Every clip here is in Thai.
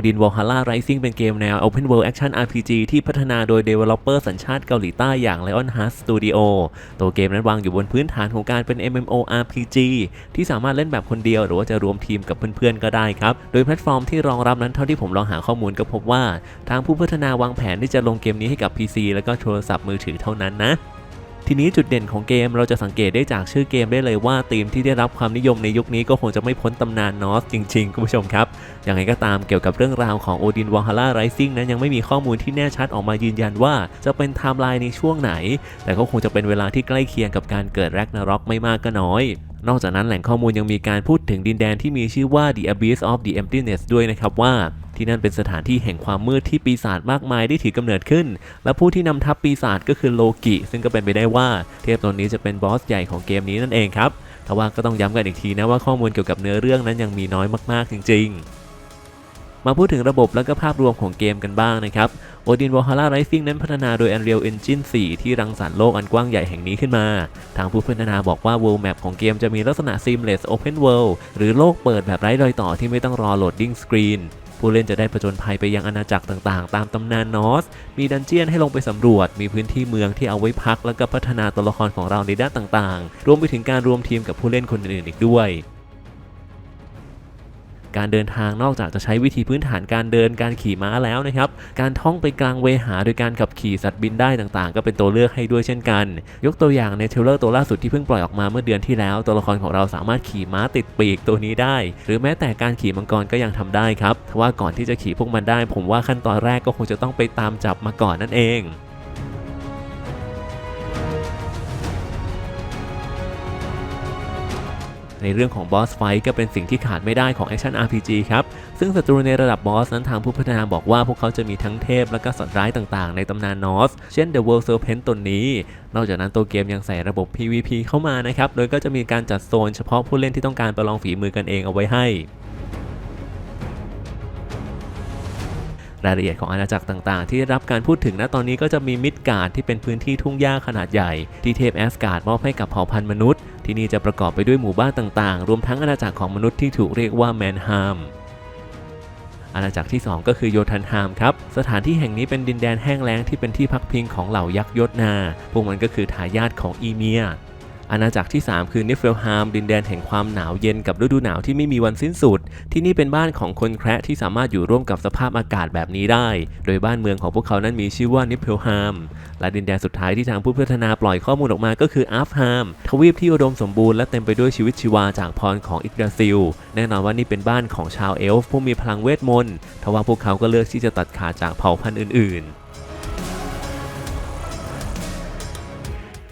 Odin Valhalla Rising เป็นเกมแนว Open World Action RPG ที่พัฒนาโดย Developer สัญชาติเกาหลีใต้อย่าง Lionheart Studio ตัวเกมนั้นวางอยู่บนพื้นฐานของการเป็น MMORPG ที่สามารถเล่นแบบคนเดียว หรือว่าจะรวมทีมกับเพื่อนๆก็ได้ครับ โดยแพลตฟอร์มที่รองรับนั้นเท่าที่ผมลองหาข้อมูลก็พบว่า ทางผู้พัฒนาวางแผนที่จะลงเกมนี้ให้กับ PC แล้วก็โทรศัพท์มือถือเท่านั้นนะ ทีนี้จุดเด่นของเกมเราจะสังเกตได้จากชื่อเกมได้เลยว่าธีมที่ได้รับความนิยมในยุคนี้ก็คงจะไม่พ้นตำนานนอสจริงๆคุณผู้ชมครับอย่างไรก็ตามเกี่ยวกับเรื่องราวของ Odin Valhalla Rising นั้นยังไม่มีข้อมูลที่แน่ชัดออกมายืนยันว่า จะเป็นไทม์ไลน์ในช่วงไหน แต่ก็คงจะเป็นเวลาที่ใกล้เคียงกับการเกิดแร็กนาร็อกไม่มากก็น้อยนอกจากนั้นแหล่งข้อมูลยังมีการพูดถึงดินแดนที่มีชื่อว่า The Abyss of the Emptiness ด้วยนะครับว่า ที่นั่นเป็นสถานที่แห่งความมืดที่ปีศาจมากมายได้ถือกำเนิดขึ้น และผู้ที่นำทัพปีศาจก็คือโลกิ ซึ่งก็เป็นไปได้ว่าเทพตนนี้จะเป็นบอสใหญ่ของเกมนี้นั่นเองครับแต่ว่าก็ต้องย้ำกันอีกทีนะว่าข้อมูลเกี่ยวกับเนื้อเรื่องนั้นยังมีน้อยมากๆจริง ๆมาพูดถึงระบบและก็ภาพรวมของเกมกันบ้างนะครับ Odin Valhalla Rising นั้นพัฒนาโดย Unreal Engine 4 ที่รังสรรค์โลกอันกว้างใหญ่แห่งนี้ขึ้นมา ทางผู้พัฒนาบอกว่า World Map ของเกมจะมีลักษณะ Seamless Open World หรือโลกเปิดแบบไร้รอยต่อที่ไม่ต้องรอโหลดดิ้งสกรีน ผู้เล่นจะได้ผจญภัยไปยังอาณาจักรต่างๆ ตามตำนานนอส มีดันเจียนให้ลงไปสำรวจ มีพื้นที่เมืองที่เอาไว้พัก แล้วก็พัฒนาตัวละครของเราในด้านต่างๆ รวมไปถึงการรวมทีมกับผู้เล่นคนอื่นๆอีกด้วย การเดินทางนอกจากจะใช้วิธีพื้นฐานการเดินการขี่ม้าแล้วนะครับ การท่องไปกลางเวหาโดยการขับขี่สัตว์บินได้ต่างๆ ก็เป็นตัวเลือกให้ด้วยเช่นกัน ยกตัวอย่างในเทรลเลอร์ตัวล่าสุดที่เพิ่งปล่อยออกมาเมื่อเดือนที่แล้ว ตัวละครของเราสามารถขี่ม้าติดปีกตัวนี้ได้ หรือแม้แต่การขี่มังกรก็ยังทำได้ครับทว่าก่อนที่จะขี่พวกมันได้ ผมว่าขั้นตอนแรกก็คงจะต้องไปตามจับมาก่อนนั่นเอง ในเรื่องของบอสไฟต์ก็เป็นสิ่งที่ขาดไม่ได้ของแอคชั่น RPG ครับ ซึ่งศัตรูในระดับบอสนั้นทางผู้พัฒนาบอกว่าพวกเขาจะมีทั้งเทพและก็สัตว์ร้ายต่างๆ ในตำนานนอส เช่น The World Serpent ตนนี้ นอกจากนั้นตัวเกมยังใส่ระบบ PVP เข้ามานะครับ โดยก็จะมีการจัดโซนเฉพาะผู้เล่นที่ต้องการประลองฝีมือกันเองเอาไว้ให้ รายละเอียดของอาณาจักรต่างๆ ที่ได้รับการพูดถึงณตอนนี้ก็จะมีมิดการ์ดที่เป็นพื้นที่ทุ่งหญ้าขนาดใหญ่ที่เทพแอสการ์ดมอบให้กับเผ่าพันธุ์มนุษย์ ที่นี่จะประกอบไปด้วยหมู่บ้านต่างๆ รวมทั้งอาณาจักรของมนุษย์ที่ถูกเรียกว่าแมนฮามอาณาจักรที่ 2 ก็คือโยธันฮามครับ สถานที่แห่งนี้เป็นดินแดนแห้งแล้งที่เป็นที่พักพิงของเหล่ายักษ์ยศนา พวกมันก็คือทายาทของอีเมีย อาณาจักรที่ 3 คือนิฟเฟลฮามดินแดนแห่งความหนาวเย็นกับฤดูหนาวที่ไม่มีวันสิ้นสุด ที่นี่เป็นบ้านของคนแคระที่สามารถอยู่ร่วมกับสภาพอากาศแบบนี้ได้ โดยบ้านเมืองของพวกเขานั้นมีชื่อว่านิฟเฟลฮามและดินแดนสุดท้ายที่ทางผู้พัฒนาปล่อยข้อมูลออกมาก็คืออาฟฮามทวีปที่อุดมสมบูรณ์และเต็มไปด้วยชีวิตชีวาจากพรของอิกราซิล แน่นอนว่านี่เป็นบ้านของชาวเอลฟ์ผู้มีพลังเวทมนต์ทว่าพวกเขาก็เลือกที่จะตัดขาดจากเผ่าพันธุ์อื่นๆ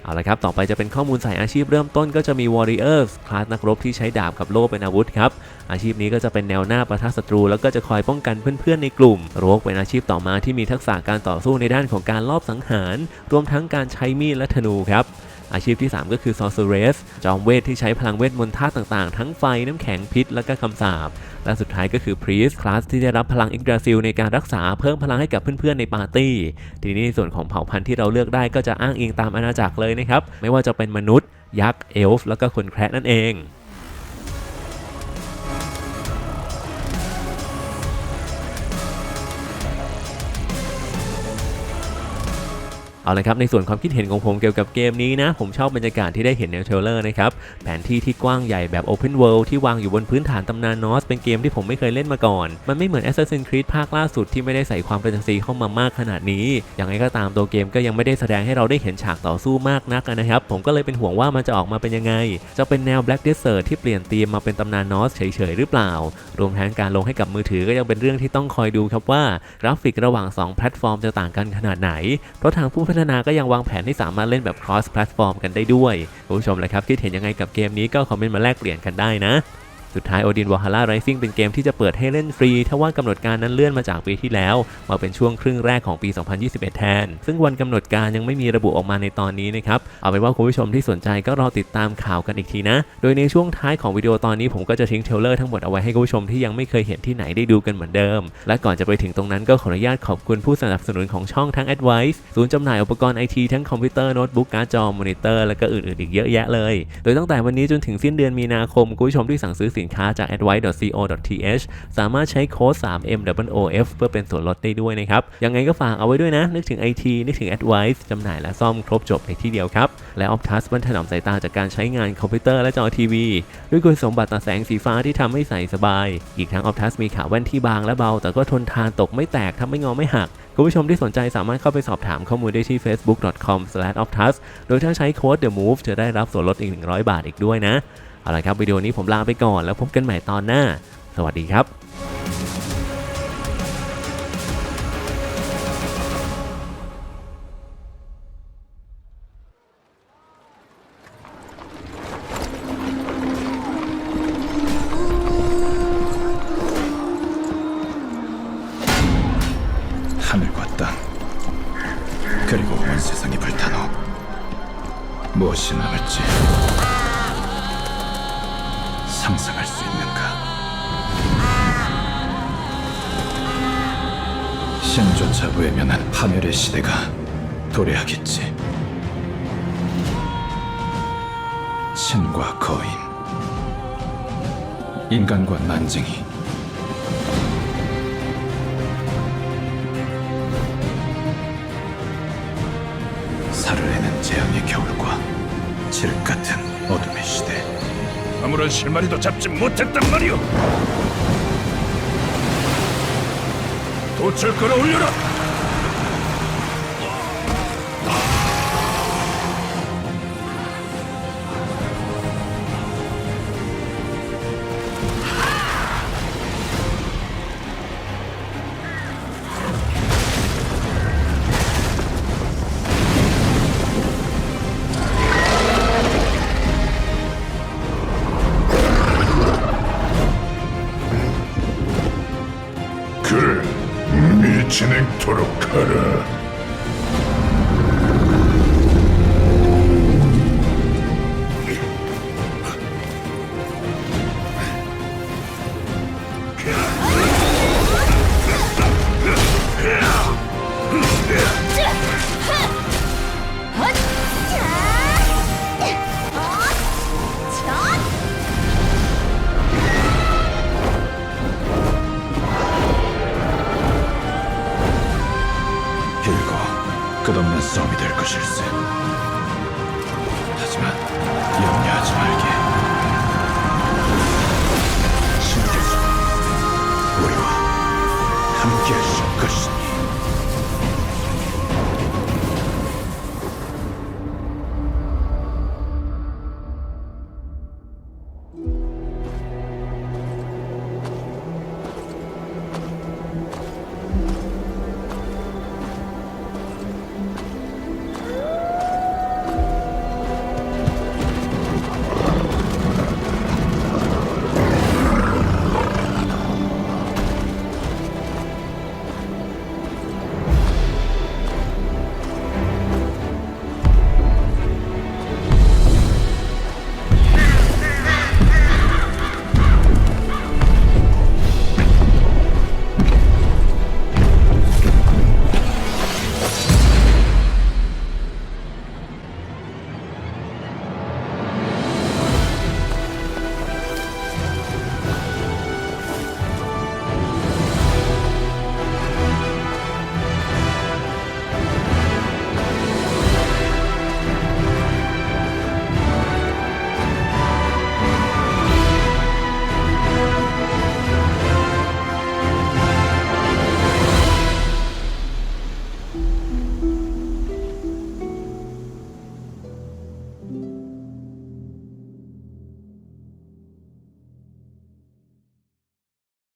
เอาละครับ ต่อไปจะเป็นข้อมูลสายอาชีพเริ่มต้นก็จะมี Warriors คลาสนักรบที่ใช้ดาบกับโล่เป็นอาวุธครับ อาชีพนี้ก็จะเป็นแนวหน้าประทะศัตรู แล้วก็จะคอยป้องกันเพื่อนๆในกลุ่มโรกเป็นอาชีพต่อมาที่มีทักษะการต่อสู้ในด้านของการลอบสังหาร รวมทั้งการใช้มีดและธนูครับ อาชีพที่ 3 ก็คือ Sorceress จอมเวทที่ใช้พลังเวทมนต์ธาตุต่างๆ ทั้งไฟน้ำแข็งพิษ และก็คำสาปและสุดท้ายก็คือ Priest คลาสที่ได้รับพลังอิกดราซิลในการรักษาเพิ่มพลังให้กับเพื่อนๆในปาร์ตี้ ทีนี้ในส่วนของเผ่าพันธุ์ที่เราเลือกได้ก็จะอ้างอิงตามอาณาจักรเลยนะครับไม่ว่าจะเป็นมนุษย์ ยักษ์เอลฟ์แล้วก็คนแคระนั่นเอง เอาละครับในส่วนความคิดเห็นของผมเกี่ยวกับเกมนี้นะ ผมชอบบรรยากาศที่ได้เห็นในเทรลเลอร์นะครับ แผนที่ที่กว้างใหญ่แบบ Open World ที่วางอยู่บนพื้นฐานตำนานนอสเป็นเกมที่ผมไม่เคยเล่นมาก่อน มันไม่เหมือน Assassin's Creed ภาคล่าสุดที่ไม่ได้ใส่ความแฟนตาซีเข้ามามากขนาดนี้ อย่างไรก็ตามตัวเกมก็ยังไม่ได้แสดงให้เราได้เห็นฉากต่อสู้มากนักนะครับ ผมก็เลยเป็นห่วงว่ามันจะออกมาเป็นยังไง จะเป็นแนว Black Desert ที่เปลี่ยนธีมมาเป็นตำนานนอสเฉยๆหรือเปล่า รวมทั้งการลงให้กับมือถือก็ยังเป็นเรื่องที่ต้องคอยดูครับว่ากราฟิกระหว่างสองแพลตฟอร์มจะต่างกันขนาดไหน เพราะทางผู้พัฒนาก็ยังวางแผนให้สามารถเล่นแบบ cross platform กันได้ด้วยคุณผู้ชมเลยครับคิดเห็นยังไงกับเกมนี้ก็คอมเมนต์มาแลกเปลี่ยนกันได้นะ สุดท้าย Odin Valhalla Rising เป็นเกมที่จะเปิดให้เล่นฟรีถ้าว่ากำหนดการนั้นเลื่อนมาจากปีที่แล้ว มาเป็นช่วงครึ่งแรกของปี 2021 แทน ซึ่งวันกำหนดการยังไม่มีระบุออกมาในตอนนี้นะครับ เอาเป็นว่าคุณผู้ชมที่สนใจก็รอติดตามข่าวกันอีกทีนะ โดยในช่วงท้ายของวิดีโอตอนนี้ผมก็จะทิ้งเทรลเลอร์ทั้งหมดเอาไว้ให้คุณผู้ชมที่ยังไม่เคยเห็นที่ไหนได้ดูกันเหมือนเดิม และก่อนจะไปถึงตรงนั้นก็ขออนุญาตขอบคุณผู้สนับสนุนของช่องทั้ง Advice ศูนย์จำหน่ายอุปกรณ์ไอทีทั้งคอมพิวเตอร์โน้ตบุ๊กการ์ดจอมอนิเตอร์และก็อื่นๆอีกเยอะแยะเลย โดยตั้งแต่วันนี้จนถึงสิ้นเดือนมีนาคมคุณผู้ชมที่สั่งซื้อสินค้าจาก advice.co.th สามารถใช้โค้ด 3MWOF เพื่อเป็นส่วนลดได้ด้วยนะครับ ยังไงก็ฝากเอาไว้ด้วยนะ นึกถึง IT นึกถึง Advice จำหน่ายและซ่อมครบจบในที่เดียวครับ และ Optus บรรถนอมสายตาจากการใช้งานคอมพิวเตอร์และจอทีวี ด้วยคุณสมบัติต่อแสงสีฟ้าที่ทำให้ใส่สบาย อีกทั้ง Optus มีขาแว่นที่บางและเบา แต่ก็ทนทานตกไม่แตกทำไม่งอไม่หักคุณผู้ชมที่สนใจสามารถเข้าไปสอบถามข้อมูลได้ที่ facebook.com/optus โดยถ้าใช้โค้ด the move จะได้รับส่วนลดอีก 100 บาทอีกด้วยนะ เอาละครับวิดีโอนี้ผมลาไปก่อนแล้วพบกันใหม่ตอนหน้า สวัสดีครับ 하늘과 땅 그리고 온 세상이 불타노 무엇이 남을지 신조차 외면한 파멸의 시대가 도래하겠지. 신과 거인 인간과 난쟁이. 살을 내는 재앙의 겨울과 칠흑 같은 어둠의 시대. 아무런 실마리도 잡지 못했단 말이오. 돛을 끌어올려라. 진행토록 하라. 함께하실 것이니